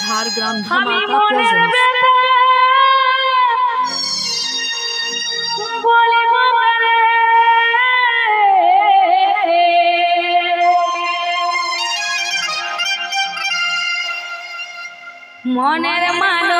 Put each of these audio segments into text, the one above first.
ঝাড়গ্রাম আমি ধামাকা মনের মানুষ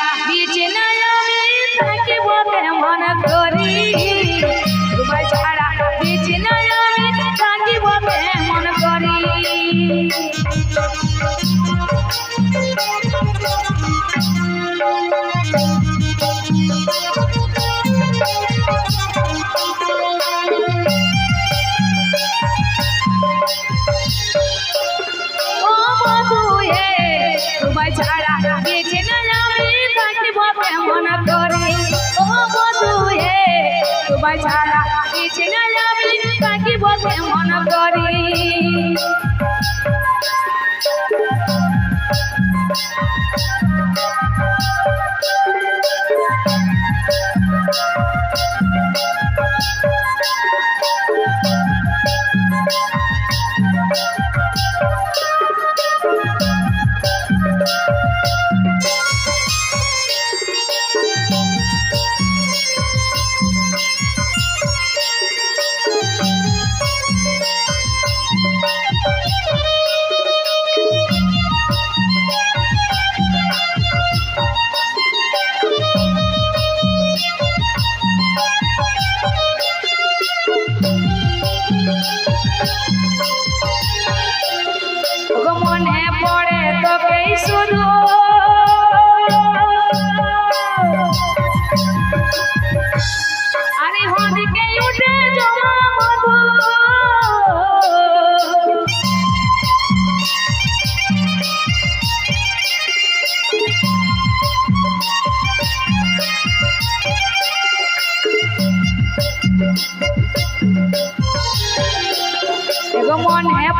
বধুয়ে তোমায় ছাড়া বিছানায় আমি থাকিব কেমন করি। ও বধুয়ে তোমায় ছাড়া বিছানায় আমি থাকিব কেমন করি।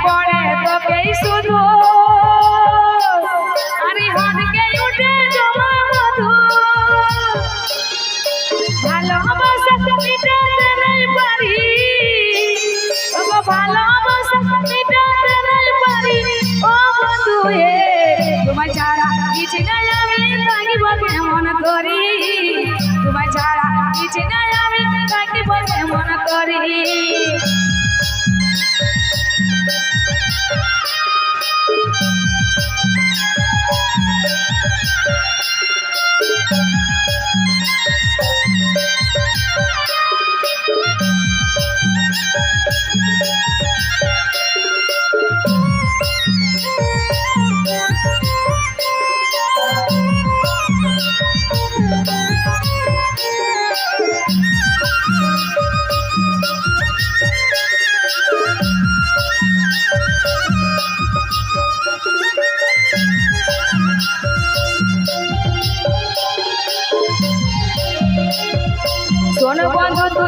পড়ে তোকেই শুধু আরে হদকে উঠে জমা মধু। ভালোবাসা মিটাতে নাই পারি। ওগো ভালোবাসা মিটাতে নাই তোমায় ছাড়া কিছু নাই, আমি থাকিব কেমন করি? করি?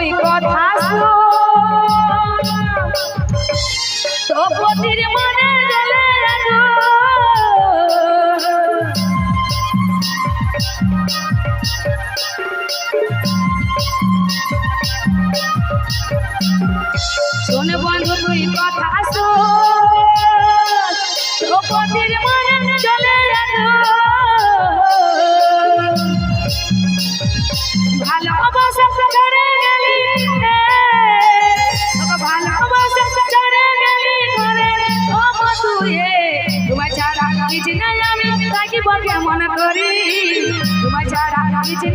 তুই কথা শোন। তো মনে শোন বন্ধু তুই কথা শোন। মনে জ্বলে কেমন করি। তোমার ছাড়া কিছু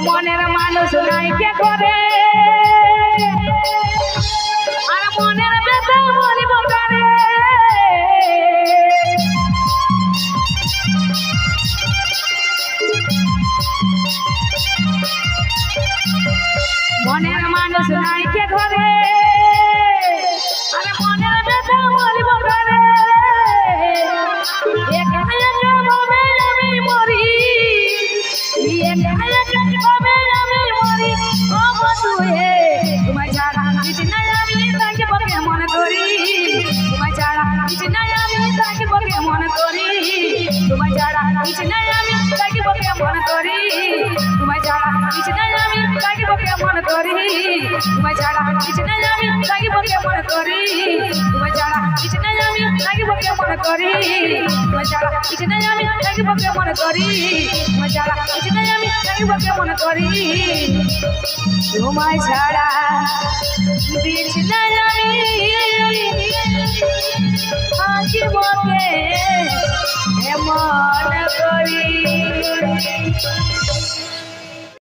মনের মানুষ নাই কে করে। আর মনের ব্যথা বলিব কারে মনের মানুষ নাই কে ঘরে আরে মনের ব্যথা বলিব কারে একা ছাড়া কিছু নাই, আমি থাকিব কেমন করি? তোমায় ছাড়া কিছু নাই, আমি থাকিব কেমন করি? তোমায় ছাড়া কিছু নাই, আমি থাকিব কেমন করি? তোমায় ছাড়া কিছু নাই, আমি কেমন করি। তোমায় ছাড়া কিছু নাই, আমি থাকিব কেমন করি। তোমায় ছাড়া কিছু নাই, আমি থাকিব কেমন করি। তোমায় ছাড়া কিছু নাই, আমি থাকিব কেমন করি। তোমায় ছাড়া বিছনায় আমি থাকিব কেমন করি।